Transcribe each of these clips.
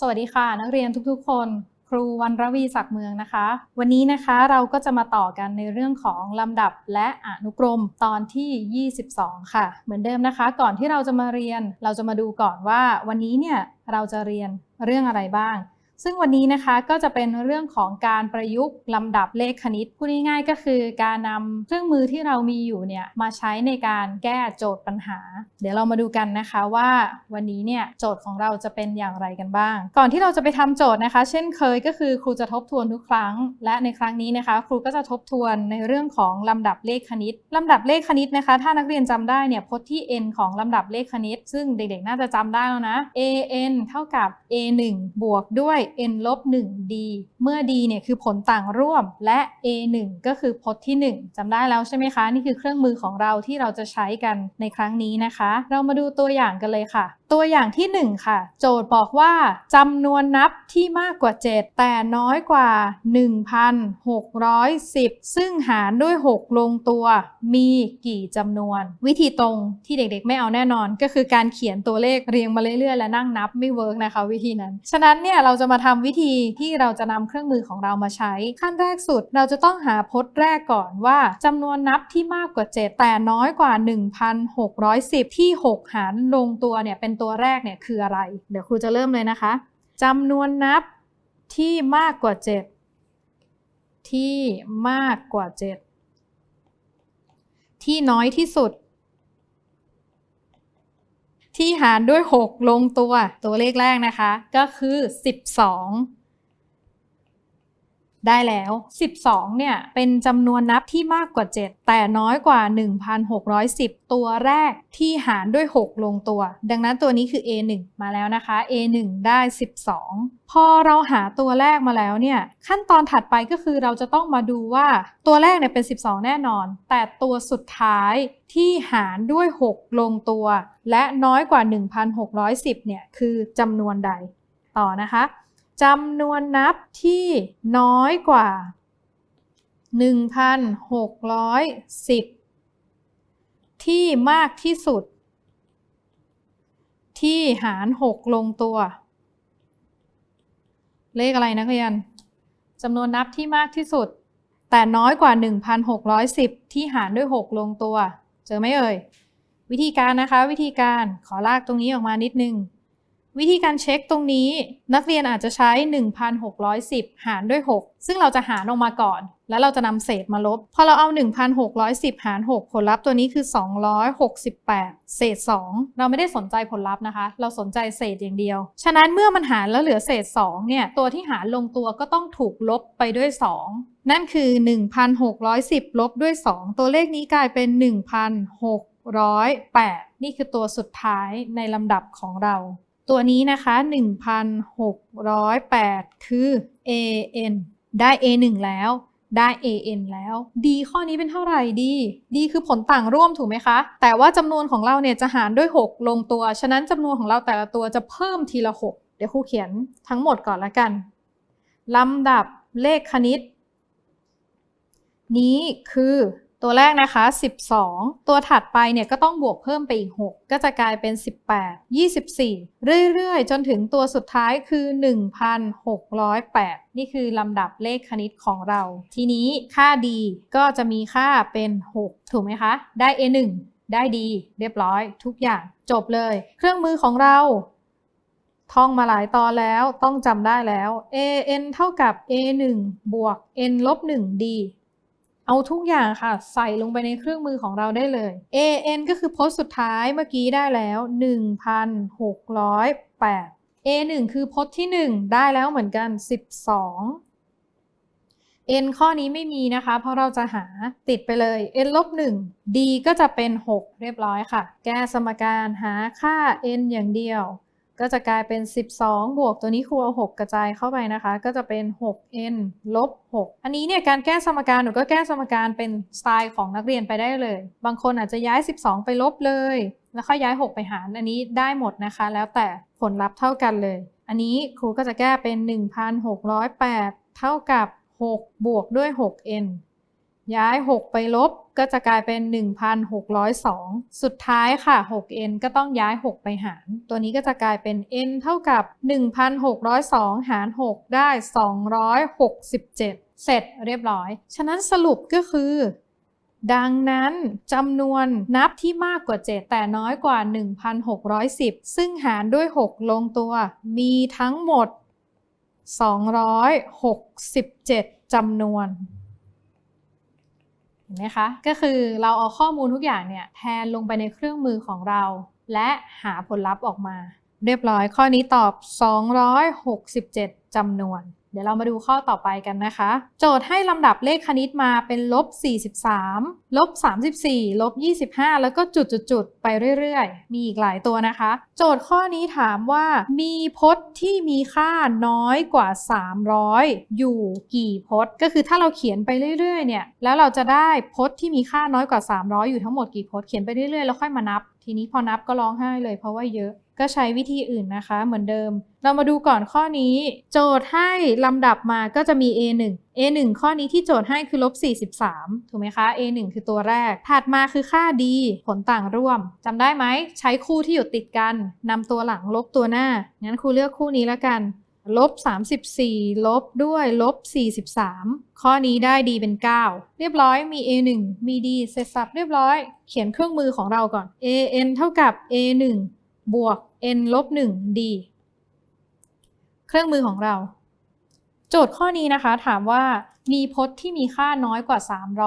สวัสดีค่ะ นักเรียนทุกๆ คน ครูวันรวีศักดิ์เมืองนะคะ วันนี้นะคะเราก็จะมาต่อกันในเรื่องของลำดับและอนุกรมตอนที่ 22 ค่ะ เหมือนเดิมนะคะ ก่อนที่เราจะมาเรียน เราจะมาดูก่อนว่าวันนี้เนี่ยเราจะเรียนเรื่องอะไรบ้าง ซึ่งวันนี้นะคะก็จะเป็นเรื่องของการประยุกต์ลำดับเลขคณิตพูดง่ายๆก็คือการนำเครื่องมือที่เรามีอยู่เนี่ยมาใช้ในการแก้โจทย์ปัญหา เดี๋ยวเรามาดูกันนะคะว่าวันนี้เนี่ยโจทย์ของเราจะเป็นอย่างไรกันบ้าง ก่อนที่เราจะไปทำโจทย์นะคะ เช่นเคยก็คือครูจะทบทวนทุกครั้ง และในครั้งนี้นะคะ ครูก็จะทบทวนในเรื่องของลำดับเลขคณิตลำดับเลขคณิตนะคะ ถ้านักเรียนจำได้เนี่ยพจน์ที่ n ของลำดับเลขคณิต ซึ่งเด็กๆ น่าจะจำได้แล้วนะ a n เท่ากับ a 1บวกด้วย n ลบ 1 d เมื่อ d เนี่ยคือผลต่างร่วมและ a 1ก็คือพจน์ที่ 1จำได้แล้วใช่ไหมคะ นี่คือเครื่องมือของเราที่เราจะใช้กันในครั้งนี้นะคะ เรามาดูตัวอย่างกันเลยค่ะ ตัวอย่างที่ 1 ค่ะ โจทย์บอกว่าจำนวนนับที่มากกว่า 7 แต่น้อยกว่า 1,610 ซึ่งหารด้วย 6 ลงตัว มีกี่จำนวน วิธีตรงที่เด็กๆ ไม่เอาแน่นอน ก็คือการเขียนตัวเลขเรียงมาเรื่อยๆ และนั่งนับไม่เวิร์กนะคะวิธีนั้น ฉะนั้นเนี่ยเราจะมาทำวิธีที่เราจะนำเครื่องมือของเรามาใช้ ขั้นแรกสุดเราจะต้องหาพจน์แรกก่อนว่าจำนวนนับที่มากกว่า 7 แต่น้อยกว่า 1,610 ที่ 6 หารลงตัวเนี่ยเป็นตัวแรกเนี่ยคืออะไร เดี๋ยวครูจะเริ่มเลยนะคะจำนวนนับที่มากกว่า 7 ที่มากกว่า 7 ที่น้อยที่สุด ที่หารด้วย 6 ลงตัวตัวเลขแรกนะคะ ก็คือ 12 ได้แล้ว 12 เนี่ย เป็นจำนวนนับที่มากกว่า 7 แต่น้อยกว่า 1,610 ตัวแรกที่หารด้วย 6 ลงตัว ดังนั้นตัวนี้คือ A1 มาแล้วนะคะ A1 ได้ 12 พอเราหาตัวแรกมาแล้วเนี่ย ขั้นตอนถัดไปก็คือเราจะต้องมาดูว่าตัวแรกเนี่ยเป็น 12 แน่นอน แต่ตัวสุดท้ายที่หารด้วย 6 ลงตัว และน้อยกว่า 1,610 เนี่ย คือจำนวนใด ต่อนะคะ จำนวนนับที่น้อยกว่า 1,610 ที่มากที่สุด ที่หาร 6 ลงตัว เลขอะไรนักเรียนจำนวนนับที่มากที่สุด แต่น้อยกว่า 1,610 ที่หารด้วย 6 ลงตัว เจอไหมเอ่ย วิธีการนะคะวิธีการขอลากตรงนี้ออกมานิดนึง วิธีการเช็คตรงนี้นักเรียนอาจจะใช้ 1,610 หารด้วย 6 ซึ่งเราจะหารออกมาก่อน แล้วเราจะนำเศษมาลบ พอเราเอา 1,610 หาร 6 ผลลัพธ์ตัวนี้คือ 268 เศษ 2 เราไม่ได้สนใจผลลัพธ์นะคะ เราสนใจเศษอย่างเดียว ฉะนั้นเมื่อมันหารแล้วเหลือเศษ 2 เนี่ย ตัวที่หารลงตัวก็ต้องถูกลบไปด้วย 2 นั่นคือ 1,610 ลบด้วย 2 ตัวเลขนี้กลายเป็น 1,608 นี่คือตัวสุดท้ายในลำดับของเรา ตัวนี้นะคะ 1,608 คือ an ได้ a1 แล้วได้ an แล้ว d ข้อนี้เป็นเท่าไหร่ d d คือผลต่างร่วมถูกไหมคะ แต่ว่าจำนวนของเราเนี่ยจะหารด้วย 6 ลงตัว ฉะนั้นจำนวนของเราแต่ละตัวจะเพิ่มทีละ 6 เดี๋ยวครูเขียนทั้งหมดก่อนละกันลำดับเลขคณิต นี้คือ ตัวแรกนะคะ 12 ตัวถัดไปเนี่ยก็ต้องบวกเพิ่มไปอีก 6 ก็จะกลายเป็น 18 24 เรื่อยๆ จนถึงตัวสุดท้ายคือ 1,608 นี่คือลำดับเลขคณิตของเรา ทีนี้ค่า d ก็จะมีค่าเป็น 6 ถูกไหมคะ ได้ a1 ได้ d เรียบร้อยทุกอย่างจบเลย เครื่องมือของเราท่องมาหลายตอนแล้วต้องจำได้แล้ว an เท่ากับ a1 บวก n ลบ 1d เอาทุกอย่างค่ะ ใส่ลงไปในเครื่องมือของเราได้เลย an ก็คือโพสต์สุดท้ายเมื่อกี้ได้แล้ว 1,608 a1 คือโพสต์ที่ 1 ได้แล้วเหมือนกัน 12 n ข้อนี้ไม่มีนะคะ เพราะเราจะหาติดไปเลย n ลบ1 d ก็จะเป็น 6 เรียบร้อยค่ะ แก้สมการหาค่า n อย่างเดียว ก็จะกลายเป็น 12 บวกตัวนี้ครูเอา6กระจายเข้าไปนะคะ ก็จะเป็น 6n ลบ 6 อันนี้เนี่ยการแก้สมการหนูก็แก้สมการเป็นสไตล์ของนักเรียนไปได้เลย บางคนอาจจะย้าย 12 ไปลบเลย แล้วค่อยย้าย 6 ไปหาร อันนี้ได้หมดนะคะ แล้วแต่ผลลัพธ์เท่ากันเลย อันนี้ครูก็จะแก้เป็น 1,608 เท่ากับ 6 บวกด้วย 6n ย้าย 6 ไปลบก็จะกลายเป็น 1,602 สุดท้ายค่ะ 6n ก็ต้องย้าย 6 ไปหาร ตัวนี้ก็จะกลายเป็น n เท่ากับ 1,602 หาร 6 ได้ 267 เสร็จเรียบร้อย ฉะนั้นสรุปก็คือ ดังนั้นจำนวนนับที่มากกว่า 7 แต่น้อยกว่า 1,610 ซึ่งหารด้วย 6 ลงตัว มีทั้งหมด 267จำนวน เห็นไหมคะ ก็คือเราเอาข้อมูลทุกอย่างเนี่ยแทนลงไปในเครื่องมือของเรา และหาผลลัพธ์ออกมา เรียบร้อยข้อนี้ตอบ 267จำนวน ดี๋ยวเรามาดูข้อต่อไปกันนะคะ โจทย์ให้ลำดับเลขคณิตมาเป็นลบ 43 ลบ 34 ลบ 25 แล้วก็จุดๆๆไปเรื่อยๆ มีอีกหลายตัวนะคะ โจทย์ข้อนี้ถามว่ามีพจน์ที่มีค่าน้อยกว่า 300 อยู่กี่พจน์ ก็คือถ้าเราเขียนไปเรื่อยๆ เนี่ย แล้วเราจะได้พจน์ที่มีค่าน้อยกว่า 300 อยู่ทั้งหมดกี่พจน์ เขียนไปเรื่อยๆ แล้วค่อยมานับ ทีนี้พอนับก็ร้องไห้เลยเพราะว่าเยอะ ก็ใช้วิธีอื่นนะคะเหมือนเดิม เรามาดูก่อนข้อนี้ โจทย์ให้ลำดับมาก็จะมี A1 A1 ข้อนี้ที่โจทย์ให้คือลบ43 ถูกไหมคะ A1 คือตัวแรก ถัดมาคือค่า D ผลต่างร่วมจำได้ไหม ใช้คู่ที่อยู่ติดกันนำตัวหลังลบตัวหน้า งั้นครูเลือกคู่นี้แล้วกันลบ34 ลบด้วยลบ43 ข้อนี้ได้ D เป็น 9 เรียบร้อยมี A1 มี D เสร็จสับเรียบร้อย เขียนเครื่องมือของเราก่อน AN เท่ากับ A1 บวก n ลบ 1 d เครื่องมือของเรา โจทย์ข้อนี้นะคะถามว่ามีพจน์ที่มีค่าน้อยกว่า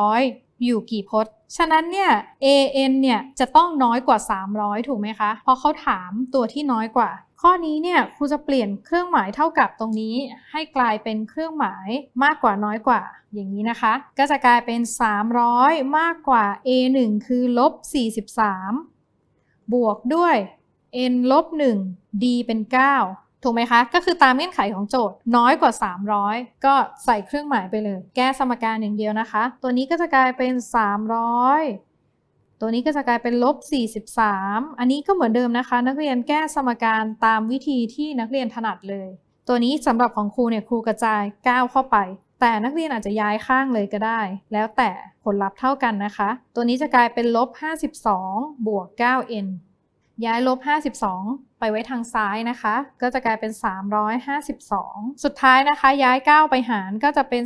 300 อยู่กี่พจน์ ฉะนั้นเนี่ย an เนี่ยจะต้องน้อยกว่า 300 ถูกไหมคะ เพราะเขาถามตัวที่น้อยกว่า ข้อนี้เนี่ยครูจะเปลี่ยนเครื่องหมายเท่ากับตรงนี้ ให้กลายเป็นเครื่องหมายมากกว่าน้อยกว่า อย่างนี้นะคะ ก็จะกลายเป็น 300 มากกว่า a1 คือลบ43 บวกด้วย n ลบ1 d เป็น 9 ถูกไหมคะ ก็คือตามเงื่อนไขของโจทย์น้อยกว่า 300 ก็ใส่เครื่องหมายไปเลย แก้สมการอย่างเดียวนะคะ ตัวนี้ก็จะกลายเป็น 300ตัวนี้ก็จะกลายเป็นลบ 43 อันนี้ก็เหมือนเดิมนะคะ นักเรียนแก้สมการตามวิธีที่นักเรียนถนัดเลย ตัวนี้สำหรับของครูเนี่ยครูกระจาย9เข้าไป แต่นักเรียนอาจจะย้ายข้างเลยก็ได้ แล้วแต่ผลลัพธ์เท่ากันนะคะ ตัวนี้จะกลายเป็นลบ 52 บวก 9n ย้ายลบห้าสิบสอง ไปไว้ทางซ้ายนะคะ ก็จะกลายเป็น 352 สุดท้ายนะคะ ย้าย 9 ไปหารก็จะเป็น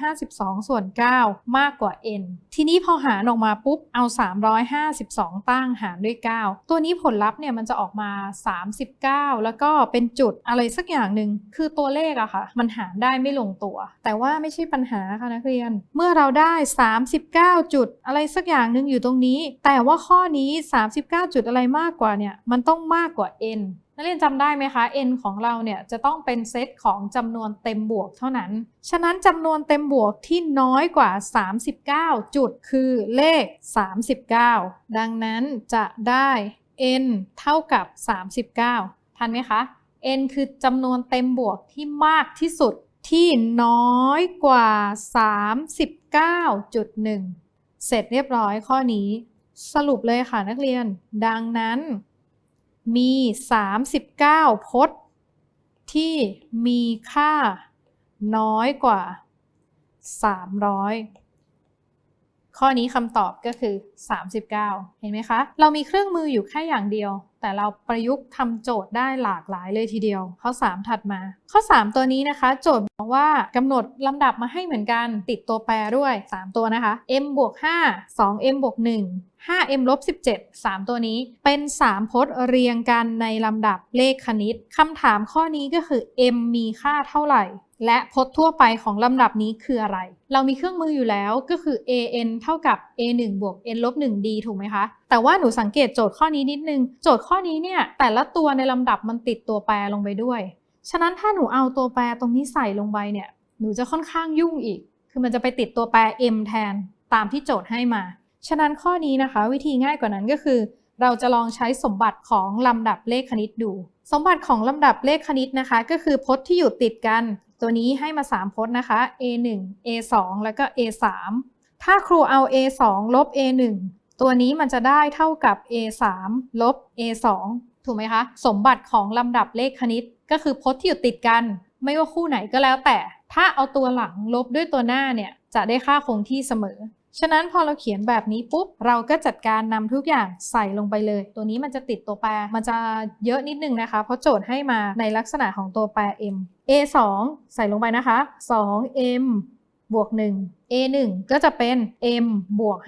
352 ส่วน 9 มากกว่า n ทีนี้พอหารออกมาปุ๊บเอา 352 ตั้งหารด้วย 9 ตัวนี้ผลลัพธ์เนี่ยมันจะออกมา 39 แล้วก็เป็นจุดอะไรสักอย่างหนึ่งคือตัวเลขอะค่ะ มันหารได้ไม่ลงตัว แต่ว่าไม่ใช่ปัญหาค่ะนักเรียน เมื่อเราได้ 39 จุดอะไรสักอย่างหนึ่งอยู่ตรงนี้ แต่ว่าข้อนี้ 39 จุดอะไรมากกว่าเนี่ยมันต้องมากกว่า n นักเรียนจำได้ไหมคะ n ของเราเนี่ยจะต้องเป็นเซตของจำนวนเต็มบวกเท่านั้น ฉะนั้นจำนวนเต็มบวกที่น้อยกว่า 39 จุดคือเลข 39 ดังนั้นจะได้ n เท่ากับ 39 ทันไหมคะ n คือจำนวนเต็มบวกที่มากที่สุดที่น้อยกว่า 39.1 เสร็จเรียบร้อยข้อนี้ สรุปเลยค่ะนักเรียน ดังนั้น มี 39 พจน์ ที่มีค่าน้อยกว่า 300ข้อนี้คำตอบก็คือ 39 เห็นไหมคะ เรามีเครื่องมืออยู่แค่อย่างเดียว แต่เราประยุกต์ทำโจทย์ได้หลากหลายเลยทีเดียว ข้อ 3 ถัดมา ข้อ 3 ตัวนี้นะคะ โจทย์บอกว่ากำหนดลำดับมาให้เหมือนกันติดตัวแปรด้วย 3 ตัวนะคะ m บวก5 2m บวก1 5m ลบ17 3 ตัวนี้เป็น 3 พจน์เรียงกันในลำดับเลขคณิตคำถามข้อนี้ก็คือ m มีค่าเท่าไหร่ และพจน์ทั่วไปของลำดับนี้คืออะไร เรามีเครื่องมืออยู่แล้วก็คือ an เท่ากับ a1 บวก n ลบ 1d ถูกไหมคะ แต่ว่าหนูสังเกตโจทย์ข้อนี้นิดนึง โจทย์ข้อนี้เนี่ยแต่ละตัวในลำดับมันติดตัวแปรลงไปด้วย ฉะนั้นถ้าหนูเอาตัวแปรตรงนี้ใส่ลงไปเนี่ย หนูจะค่อนข้างยุ่งอีก คือมันจะไปติดตัวแปร m แทนตามที่โจทย์ให้มา ฉะนั้นข้อนี้นะคะ วิธีง่ายกว่านั้นก็คือ เราจะลองใช้สมบัติของลำดับเลขคณิตดู สมบัติของลำดับเลขคณิตนะคะ ก็คือพจน์ที่อยู่ติดกัน ตัวนี้ให้มา 3 พจน์นะคะ a1 a2 แล้วก็ a3 ถ้าครูเอา a2 ลบ a1 ตัวนี้มันจะได้เท่ากับ a3 ลบ a2 ถูกไหมคะ สมบัติของลำดับเลขคณิต ก็คือพจน์ที่อยู่ติดกัน ไม่ว่าคู่ไหนก็แล้วแต่ ถ้าเอาตัวหลังลบด้วยตัวหน้าเนี่ย จะได้ค่าคงที่เสมอ ฉะนั้นพอเราเขียนแบบนี้ปุ๊บ เราก็จัดการนำทุกอย่างใส่ลงไปเลย ตัวนี้มันจะติดตัวแปร มันจะเยอะนิดนึงนะคะ เพราะโจทย์ให้มาในลักษณะของตัวแปร m a 2ใส่ลงไปนะคะ 2m บวก 1 a 1ก็จะเป็น m บวก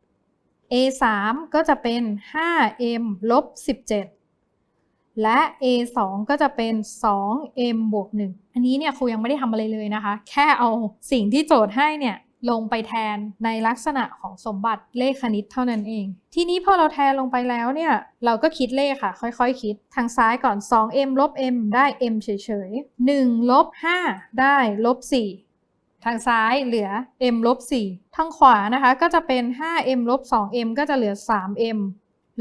5 a 3ก็จะเป็น 5m ลบ 17 และ a 2ก็จะเป็น 2m บวก 1 อันนี้เนี่ยครูยังไม่ได้ทำอะไรเลยนะคะ แค่เอาสิ่งที่โจทย์ให้เนี่ย ลงไปแทนในลักษณะของสมบัติเลขคณิตเท่านั้นเอง ทีนี้พอเราแทนลงไปแล้วเนี่ย เราก็คิดเลขค่ะ ค่อยๆคคิด ทางซ้ายก่อน 2m ลบ m ได้ m เฉยๆ1ลบ5ได้ลบ4ทางซ้ายเหลือ m ลบ4ทางขวานะคะก็จะเป็น 5m ลบ 2m ก็จะเหลือ 3m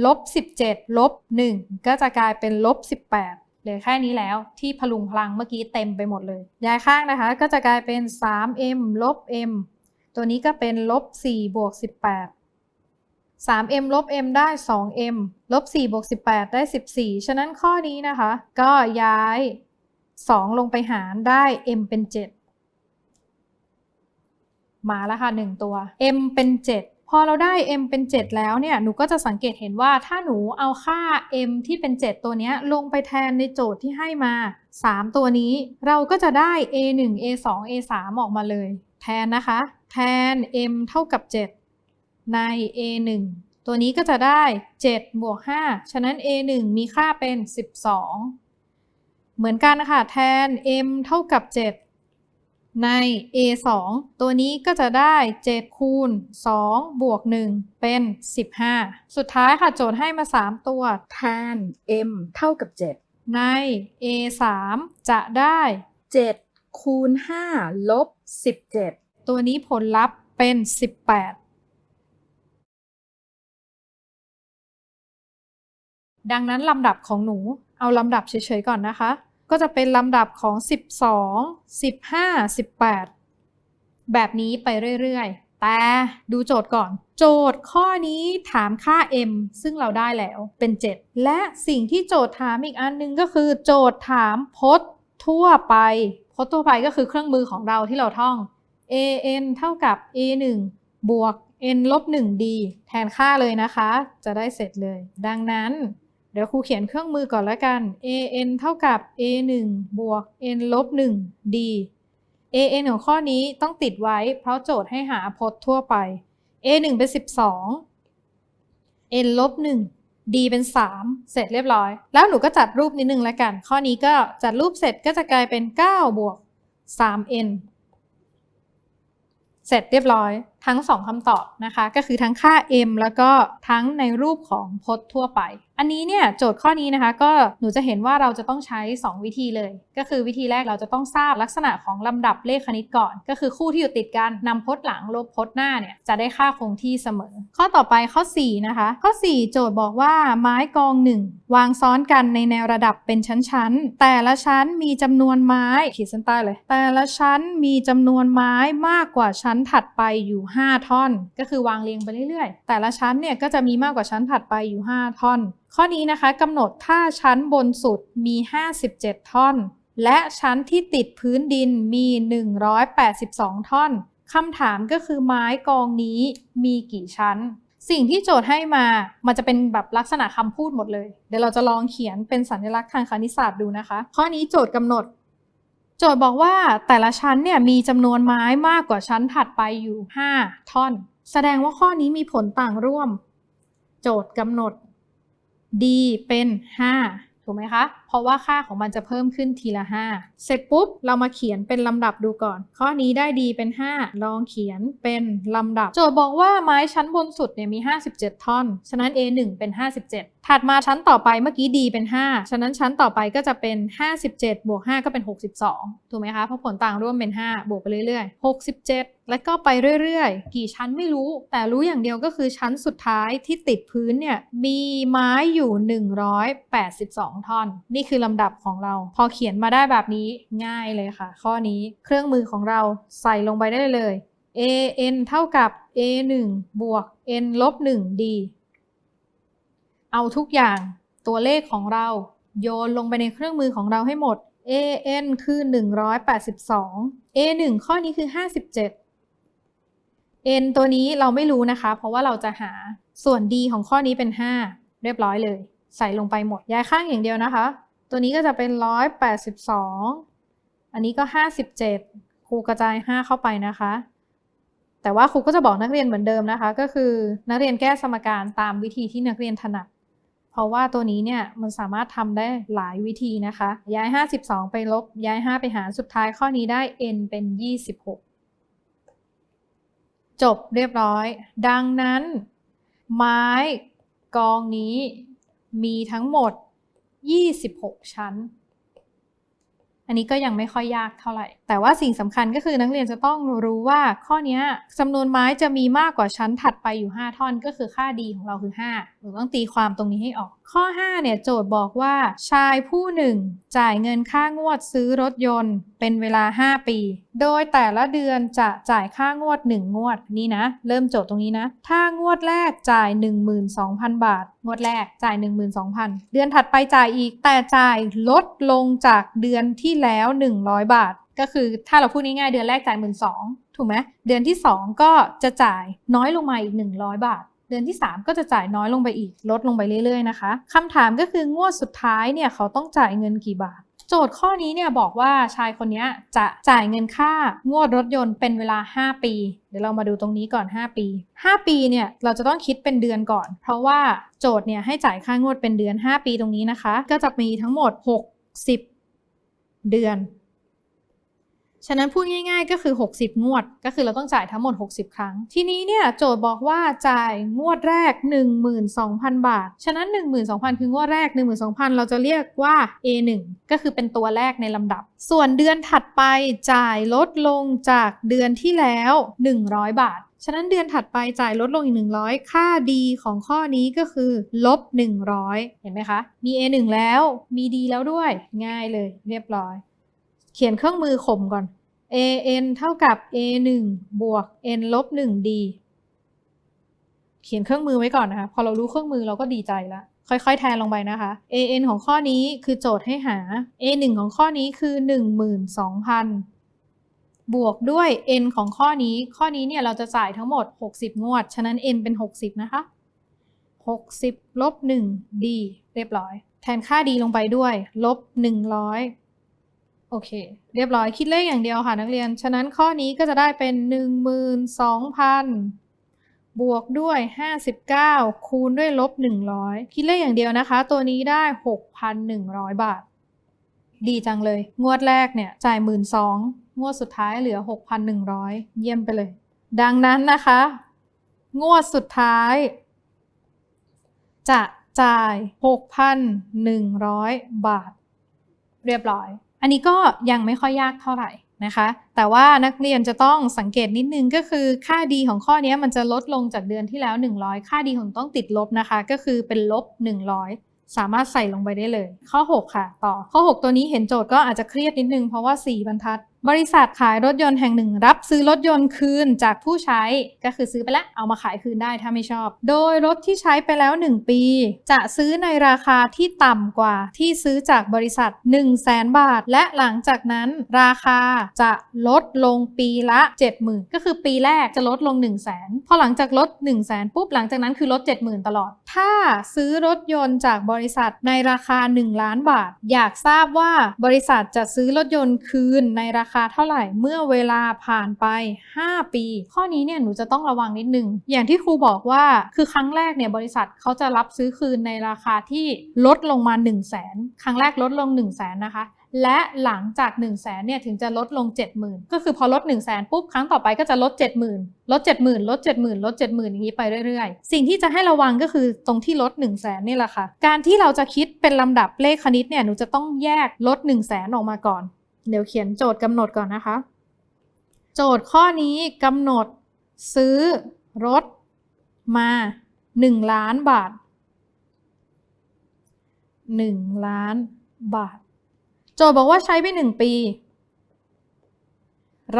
ลบ 17 ลบ 1 ก็จะกลายเป็นลบ 18เหลือแค่นี้แล้วที่พลุงพลังเมื่อกี้เต็มไปหมดเลย ย้ายข้างนะคะก็จะกลายเป็น 3m ลบ m ตัวนี้ก็เป็นลบ4บวก18 3m ลบ m ได้ 2m ลบ4บวก18 ได้ 14 ฉะนั้นข้อนี้นะคะ ก็ย้าย 2 ลงไปหารได้ m เป็น 7 มาแล้วค่ะ 1 ตัว m เป็น 7 พอเราได้ m เป็น 7 แล้วเนี่ย หนูก็จะสังเกตเห็นว่าถ้าหนูเอาค่า m ที่เป็น 7 ตัวนี้ลงไปแทนในโจทย์ที่ให้มา 3 ตัวนี้ เราก็จะได้ a 1 a 2 a 3ออกมาเลย แทนนะคะ แทน m เท่ากับ 7 ใน a 1ตัวนี้ก็จะได้ 7 บวก 5 ฉะนั้น a 1มีค่าเป็น 12 เหมือนกันนะคะแทน m เท่ากับ 7 ใน a 2ตัวนี้ก็จะได้ 7 คูณ 2 บวก 1 เป็น 15 สุดท้ายค่ะโจทย์ให้มา 3 ตัว แทน m เท่ากับใน a 3จะได้7 7คูณ 5 ลบ 17 ตัวนี้ผลลัพธ์เป็น 18 ดังนั้นลำดับของหนูเอาลำดับเฉยๆก่อนนะคะ ก็จะเป็นลำดับของ 12 15 18 แบบนี้ไปเรื่อยๆ แต่ดูโจทย์ก่อน โจทย์ข้อนี้ถามค่า m ซึ่งเราได้แล้วเป็น 7 และสิ่งที่โจทย์ถามอีกอันนึงก็คือ โจทย์ถามพจน์ทั่วไปพจน์ทั่วไปก็คือเครื่องมือของเราที่เราท่อง an เท่ากับ a 1บวก n ลบ 1d แทนค่าเลยนะคะ จะได้เสร็จเลย ดังนั้น เดี๋ยวครูเขียนเครื่องมือก่อนแล้วกัน an เท่ากับ a 1บวก n ลบ 1d an ของข้อนี้ต้องติดไว้เพราะโจทย์ให้หาพจน์ทั่วไป a 1เป็น 12 n ลบ 1 d เป็น 3 เสร็จเรียบร้อย แล้วหนูก็จัดรูปนิดนึงแล้วกัน ข้อนี้ก็จัดรูปเสร็จก็จะกลายเป็น 9 บวก 3n เสร็จเรียบร้อยทั้ง 2คำตอบนะคะ ก็คือทั้งค่า m แล้วก็ทั้งในรูปของพจน์ทั่วไป อันนี้เนี่ยโจทย์ข้อนี้นะคะก็หนูจะเห็นว่าเราจะต้องใช้ 2 วิธีเลย ก็คือวิธีแรกเราจะต้องทราบลักษณะของลำดับเลขคณิตก่อน ก็คือคู่ที่อยู่ติดกันนำพจน์หลังลบพจน์หน้าเนี่ยจะได้ค่าคงที่เสมอ ข้อต่อไปข้อ 4 นะคะ ข้อ 4 โจทย์บอกว่าไม้กองหนึ่งวางซ้อนกันในแนวระดับเป็นชั้นๆ แต่ละชั้นมีจำนวนไม้ขีดเส้นใต้เลย แต่ละชั้นมีจำนวนไม้มากกว่าชั้นถัดไปอยู่ 5 ท่อน ก็คือวางเรียงไปเรื่อยๆ แต่ละชั้นเนี่ยก็จะมีมากกว่าชั้นถัดไปอยู่ 5 ท่อนข้อนี้นะคะกำหนดถ้าชั้นบนสุดมี 57 ท่อน และชั้นที่ติดพื้นดินมี 182 ท่อนคำถามก็คือไม้กองนี้มีกี่ชั้น สิ่งที่โจทย์ให้มามันจะเป็นแบบลักษณะคำพูดหมดเลย เดี๋ยวเราจะลองเขียนเป็นสัญลักษณ์ทางคณิตศาสตร์ดูนะคะ ข้อนี้โจทย์กำหนด โจทย์บอกว่าแต่ละชั้นเนี่ยมีจำนวนไม้มากกว่าชั้นถัดไปอยู่ 5 ท่อน แสดงว่าข้อนี้มีผลต่างร่วม โจทย์กำหนด d เป็น 5 ถูกไหมคะเพราะว่าค่าของมันจะเพิ่มขึ้นทีละ 5 เสร็จปุ๊บ เรามาเขียนเป็นลำดับดูก่อน ข้อนี้ได้ d เป็น 5 ลองเขียนเป็นลำดับ โจทย์บอกว่าไม้ชั้นบนสุดเนี่ยมี 57 ท่อน ฉะนั้น a 1 เป็น 57ถัดมาชั้นต่อไปเมื่อกี้ d เป็น 5 ฉะนั้นชั้นต่อไปก็จะเป็น 57 บวก 5 ก็เป็น 62 ถูกไหมคะ เพราะผลต่างร่วมเป็น 5 บวกไปเรื่อยๆ 67 แล้วก็ไปเรื่อยๆ กี่ชั้นไม่รู้ แต่รู้อย่างเดียวก็คือชั้นสุดท้ายที่ติดพื้นเนี่ยมีไม้อยู่ 182 ท่อน นี่คือลำดับของเรา พอเขียนมาได้แบบนี้ง่ายเลยค่ะ ข้อนี้เครื่องมือของเราใส่ลงไปได้เลย a n เท่ากับ a 1บวก n ลบ1 d เอาทุกอย่างตัวเลขของเรา โยนลงไปในเครื่องมือของเราให้หมด a n คือ 182 a 1ข้อนี้คือ 57 n ตัวนี้เราไม่รู้นะคะ เพราะว่าเราจะหาส่วน d ของข้อนี้เป็น 5 เรียบร้อยเลย ใส่ลงไปหมดย้ายข้างอย่างเดียวนะคะ ตัวนี้ก็จะเป็น 182 อันนี้ก็ 57 ครูกระจาย 5 เข้าไปนะคะ แต่ว่าครูก็จะบอกนักเรียนเหมือนเดิมนะคะ ก็คือนักเรียนแก้สมการตามวิธีที่นักเรียนถนัด เพราะว่าตัวนี้เนี่ยมันสามารถทำได้หลายวิธีนะคะ ย้าย 52 ไปลบ ย้าย 5 ไปหาร สุดท้ายข้อนี้ได้ n เป็น 26 จบเรียบร้อย ดังนั้น ไม้กองนี้มีทั้งหมด 26 ชั้น อันนี้ก็ยังไม่ค่อยยากเท่าไหร่ แต่ว่าสิ่งสำคัญก็คือนักเรียนจะต้องรู้ว่าข้อนี้จำนวนไม้จะมีมากกว่าชั้นถัดไปอยู่ 5 ท่อนก็คือค่าดีของเราคือ5หนูต้องตีความตรงนี้ให้ออก ข้อ 5 เนี่ยโจทย์บอกว่า ชายผู้หนึ่งจ่ายเงินค่างวดซื้อรถยนต์ เป็นเวลา 5 ปี โดยแต่ละเดือนจะจ่ายค่างวด 1 งวดนี่นะ เริ่มโจทย์ตรงนี้นะ ถ้างวดแรกจ่าย 12,000 บาท งวดแรกจ่าย 12,000 เดือนถัดไปจ่ายอีกแต่จ่ายลดลงจากเดือนที่แล้ว 100 บาท ก็คือถ้าเราพูดง่ายๆเดือนแรกจ่าย12,000ถูกไหมเดือนที่ 2 ก็จะจ่ายน้อยลงมาอีก 100 บาท เดือนที่ 3 ก็จะจ่ายน้อยลงไปอีก ลดลงไปเรื่อยๆนะคะคำถามก็คืองวดสุดท้ายเนี่ยเขาต้องจ่ายเงินกี่บาท โจทย์ข้อนี้เนี่ยบอกว่าชายคนนี้จะจ่ายเงินค่างวดรถยนต์เป็นเวลา 5 ปี เดี๋ยวเรามาดูตรงนี้ก่อน 5 ปี 5 ปีเนี่ยเราจะต้องคิดเป็นเดือนก่อน เพราะว่าโจทย์เนี่ยให้จ่ายค่างวดเป็นเดือน 5 ปีตรงนี้นะคะ ก็จะมีทั้งหมด 60 เดือน ฉะนั้นพูดง่าย ๆ ก็คือ 60 งวด ก็คือเราต้องจ่ายทั้งหมด 60 ครั้ง ทีนี้เนี่ยโจทย์บอกว่าจ่ายงวดแรก 12,000 บาท ฉะนั้น 12,000 คืองวดแรก 12,000 เราจะเรียกว่า A1 ก็คือเป็นตัวแรกในลำดับ ส่วนเดือนถัดไปจ่ายลดลงจากเดือนที่แล้ว 100 บาทฉะนั้นเดือนถัดไปจ่ายลดลงอีก 100 ค่าดีของข้อนี้ก็คือลบ 100 เห็นไหมคะ มี A1 แล้ว มี D แล้วด้วย ง่ายเลย เรียบร้อย ขียนเครื่องมือข่มก่อน an เท่ากับ a 1บวก n ลบ1 d เขียนเครื่องมือไว้ก่อนนะคะ พอเรารู้เครื่องมือเราก็ดีใจแล้วค่อยๆ แทนลงไปนะคะ an ของข้อนี้คือโจทย์ให้หา a 1ของข้อนี้คือ 12,000 บวกด้วย n ของข้อนี้ ข้อนี้เนี่ยเราจะจ่ายทั้งหมด 60 งวด ฉะนั้น n เป็น 60 นะคะ 60ลบ1 d เรียบร้อย แทนค่า d ลงไปด้วยลบ100 โอเค เรียบร้อยคิดเลขอย่างเดียวค่ะนักเรียน ฉะนั้นข้อนี้ก็จะได้เป็น 12,000 บวกด้วย 59 คูณด้วยลบ 100 คิดเลขอย่างเดียวนะคะ ตัวนี้ได้ 6,100 บาท ดีจังเลย งวดแรกเนี่ยจ่าย 12,000งวดสุดท้ายเหลือ 6,100 เยี่ยมไปเลย ดังนั้นนะคะ งวดสุดท้าย จะจ่าย 6,100 บาท เรียบร้อย อันนี้ก็ยังไม่ค่อยยากเท่าไหร่นะคะ แต่ว่านักเรียนจะต้องสังเกตนิดนึงก็คือค่าดีของข้อนี้มันจะลดลงจากเดือนที่แล้ว 100 ค่าดีของต้องติดลบนะคะ ก็คือเป็นลบ 100สามารถใส่ลงไปได้เลย ข้อ 6 ค่ะ ต่อข้อ 6 ตัวนี้เห็นโจทย์ก็อาจจะเครียดนิดนึง เพราะว่า 4 บรรทัดบริษัทขายรถยนต์แห่งหนึ่ง รับซื้อรถยนต์คืนจากผู้ใช้ก็คือซื้อไปแล้วเอามาขายคืนได้ถ้าไม่ชอบ โดยรถที่ใช้ไปแล้ว 1 ปี จะซื้อในราคาที่ต่ำกว่าที่ซื้อจากบริษัท 1 0 0 0 0แสนบาท และหลังจากนั้นราคาจะลดลงปีละ 70,000 ก็คือปีแรกจะลดลง 1 0 0 0 0แสนพอหลังจากลด 1 0 0 0 0แสนปุ๊บหลังจากนั้นคือลด 70,000 ตลอด ถ้าซื้อรถยนต์จากบริษัทในราคา 1 ล้านบาท อยากทราบว่าบริษัทจะซื้อรถยนต์คืนในราคาเท่าไหร่เมื่อเวลาผ่านไป 5 ปี ข้อนี้เนี่ยหนูจะต้องระวังนิดนึง อย่างที่ครูบอกว่าคือครั้งแรกเนี่ยบริษัทเขาจะรับซื้อคืนในราคาที่ลดลงมา 1 0 0 0 0แสนครั้งแรกลดลง 1 0 0 0 0แสนนะคะและหลังจาก 1 0 0 0 0แสนเนี่ยถึงจะลดลง 70,000 ก็คือพอลด 1 0 0 0 0แสนปุ๊บครั้งต่อไปก็จะลด 70,000 ลด 70,000 ลด 70,000 ลด 70,000 อย่างนี้ไปเรื่อยๆ สิ่งที่จะให้ระวังก็คือตรงที่ลด 1 0 0 0 0แสนนี่แหละค่ะ การที่เราจะคิดเป็นลำดับเลขคณิตเนี่ยหนูจะต้องแยกลด 1 0 0 0 0แสนออกมาก่อน เดี๋ยวเขียนโจทย์กำหนดก่อนนะคะ โจทย์ข้อนี้กำหนดซื้อรถมา 1 ล้านบาท 1 ล้านบาท โจทย์บอกว่าใช้ไป 1 ปี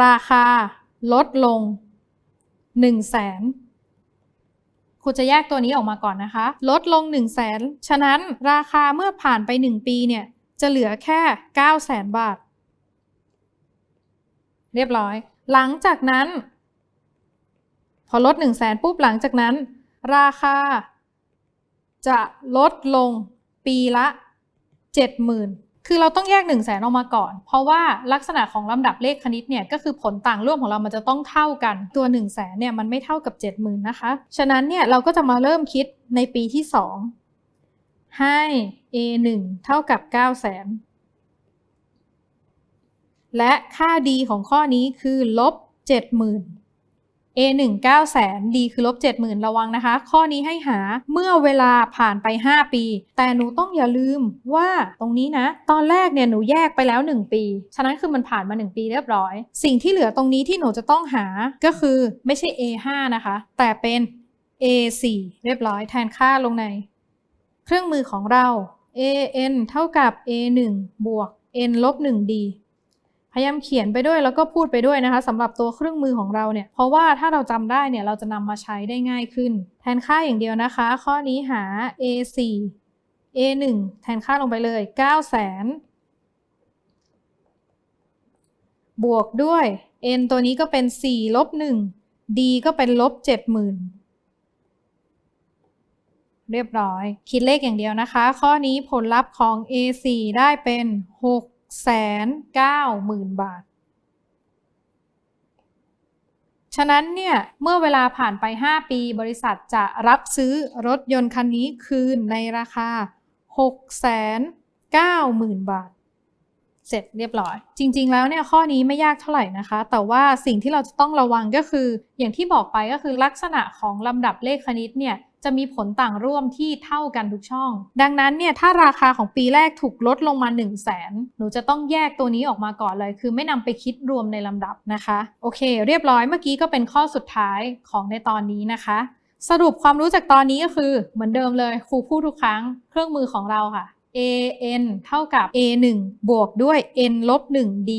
ราคาลดลง 1 0 0 0 0แสนครูจะแยกตัวนี้ออกมาก่อนนะคะ ลดลง 1 0 0 0 0แสนฉะนั้นราคาเมื่อผ่านไป 1 ปีเนี่ย จะเหลือแค่ 9 0 0 0 0 0บาท เรียบร้อย หลังจากนั้น พอลด1 0 0 0 0แสนปุ๊บหลังจากนั้น ราคา จะลดลงปีละ 70,000 คือเราต้องแยก 1 0 0 0 0แสนออกมาก่อน เพราะว่าลักษณะของลำดับเลขคณิตเนี่ยก็คือผลต่างร่วมของเรามันจะต้องเท่ากัน ตัว 1 0 0 0 0แสนเนี่ยมันไม่เท่ากับ 70,000 นะคะ ฉะนั้นเนี่ยเราก็จะมาเริ่มคิดในปีที่ 2 ให้ A 1 เท่ากับ 9 0 0 0 0 0 และค่า d ของข้อนี้คือลบ70,000 A 1 9แสน D คือลบ70,000 ระวังนะคะ ข้อนี้ให้หาเมื่อเวลาผ่านไป 5 ปี แต่หนูต้องอย่าลืมว่าตรงนี้นะ ตอนแรกเนี่ยหนูแยกไปแล้ว 1 ปี ฉะนั้นคือมันผ่านมา 1 ปีเรียบร้อย สิ่งที่เหลือตรงนี้ที่หนูจะต้องหาก็คือไม่ใช่ A 5นะคะ แต่เป็น A 4เรียบร้อยแทนค่าลงใน เครื่องมือของเรา A n เท่ากับ A 1บวก n ลบ 1 d พยายามเขียนไปด้วยแล้วก็พูดไปด้วยนะคะสำหรับตัวเครื่องมือของเราเนี่ย เพราะว่าถ้าเราจำได้เนี่ยเราจะนำมาใช้ได้ง่ายขึ้น แทนค่าอย่างเดียวนะคะ ข้อนี้หา a 4 a 1แทนค่าลงไปเลย 9 0 0 0 0บวกด้วย n ตัวนี้ก็เป็น4ลบ1 d ก็เป็นลบ70,000เรียบร้อย คิดเลขอย่างเดียวนะคะ ข้อนี้ผลลัพธ์ของ a 4 ได้เป็น 6 แสนเก้าหมื่นบาท ฉะนั้นเนี่ย เมื่อเวลาผ่านไป 5 ปีบริษัทจะรับซื้อรถยนต์คันนี้คืนในราคา6แสน9หมื่นบาท เสร็จเรียบร้อย จริงๆแล้วเนี่ยข้อนี้ไม่ยากเท่าไหร่นะคะ แต่ว่าสิ่งที่เราจะต้องระวังก็คือ อย่างที่บอกไปก็คือลักษณะของลำดับเลขคณิตเนี่ย จะมีผลต่างร่วมที่เท่ากันทุกช่อง ดังนั้นเนี่ยถ้าราคาของปีแรกถูกลดลงมา 1 0 0 0 0แสนหนูจะต้องแยกตัวนี้ออกมาก่อนเลย คือไม่นำไปคิดรวมในลำดับนะคะ โอเค เรียบร้อยเมื่อกี้ก็เป็นข้อสุดท้ายของในตอนนี้นะคะสรุปความรู้จากตอนนี้ก็คือเหมือนเดิมเลยครูพูดทุกครั้งเครื่องมือของเราค่ะ a n เท่ากับ a 1บวกด้วย n ลบ1 d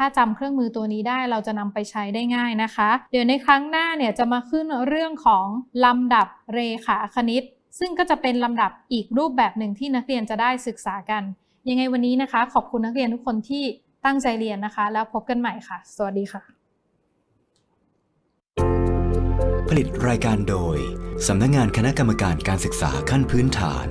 ถ้าจำเครื่องมือตัวนี้ได้เราจะนำไปใช้ได้ง่ายนะคะ เดี๋ยวในครั้งหน้าเนี่ยจะมาขึ้นเรื่องของลำดับเรขาคณิต ซึ่งก็จะเป็นลำดับอีกรูปแบบหนึ่งที่นักเรียนจะได้ศึกษากัน ยังไงวันนี้นะคะ ขอบคุณนักเรียนทุกคนที่ตั้งใจเรียนนะคะ แล้วพบกันใหม่ค่ะ สวัสดีค่ะ ผลิตรายการโดยสำนักงานคณะกรรมการการศึกษาขั้นพื้นฐาน